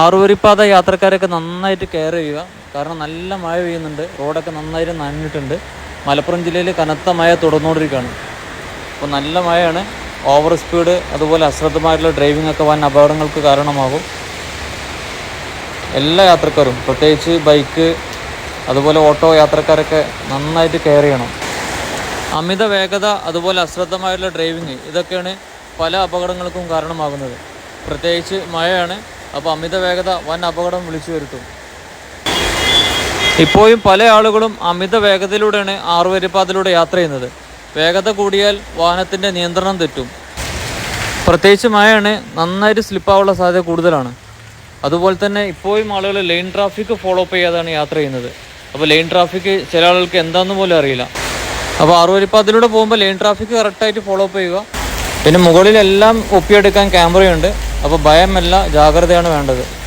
ആറുവരിപ്പാത യാത്രക്കാരൊക്കെ നന്നായിട്ട് കെയർ ചെയ്യുക. കാരണം നല്ല മഴ പെയ്യുന്നുണ്ട്. റോഡൊക്കെ നന്നായിട്ട് നനഞ്ഞിട്ടുണ്ട്. മലപ്പുറം ജില്ലയിൽ കനത്ത മഴ തുടർന്നുകൊണ്ടിരിക്കുകയാണ്. അപ്പോൾ നല്ല മഴയാണ്. ഓവർ സ്പീഡ് അതുപോലെ അശ്രദ്ധമായിട്ടുള്ള ഡ്രൈവിംഗ് ഒക്കെ വൻ അപകടങ്ങൾക്ക് കാരണമാകും. എല്ലാ യാത്രക്കാരും പ്രത്യേകിച്ച് ബൈക്ക് അതുപോലെ ഓട്ടോ യാത്രക്കാരൊക്കെ നന്നായിട്ട് കെയർ ചെയ്യണം. അമിത വേഗത അതുപോലെ അശ്രദ്ധമായിട്ടുള്ള ഡ്രൈവിങ് ഇതൊക്കെയാണ് പല അപകടങ്ങൾക്കും കാരണമാകുന്നത്. പ്രത്യേകിച്ച് മഴയാണ്. അപ്പോൾ അമിത വേഗത വൻ അപകടം വിളിച്ചു വരുത്തും. ഇപ്പോഴും പല ആളുകളും അമിത വേഗതയിലൂടെയാണ് ആറുവരിപ്പാതയിലൂടെ യാത്ര ചെയ്യുന്നത്. വേഗത കൂടിയാൽ വാഹനത്തിന്റെ നിയന്ത്രണം തെറ്റും. പ്രത്യേകിച്ച് മഴയാണ് നന്നായിട്ട് സ്ലിപ്പാവാനുള്ള സാധ്യത കൂടുതലാണ്. അതുപോലെ തന്നെ ഇപ്പോഴും ആളുകൾ ലൈൻ ട്രാഫിക് ഫോളോ അപ്പ് ചെയ്യാതാണ് യാത്ര ചെയ്യുന്നത്. അപ്പോൾ ലൈൻ ട്രാഫിക് ചില ആളുകൾക്ക് എന്താണെന്ന് പോലും അറിയില്ല. അപ്പോൾ ആറുവരിപ്പാതയിലൂടെ പോകുമ്പോൾ ലൈൻ ട്രാഫിക് കറക്റ്റായിട്ട് ഫോളോ അപ്പ് ചെയ്യുക. പിന്നെ മുകളിലെല്ലാം ഒപ്പിയെടുക്കാൻ ക്യാമറയുണ്ട് അപ്പോൾ ഭയമല്ല ജാഗ്രതയാണ് വേണ്ടത്.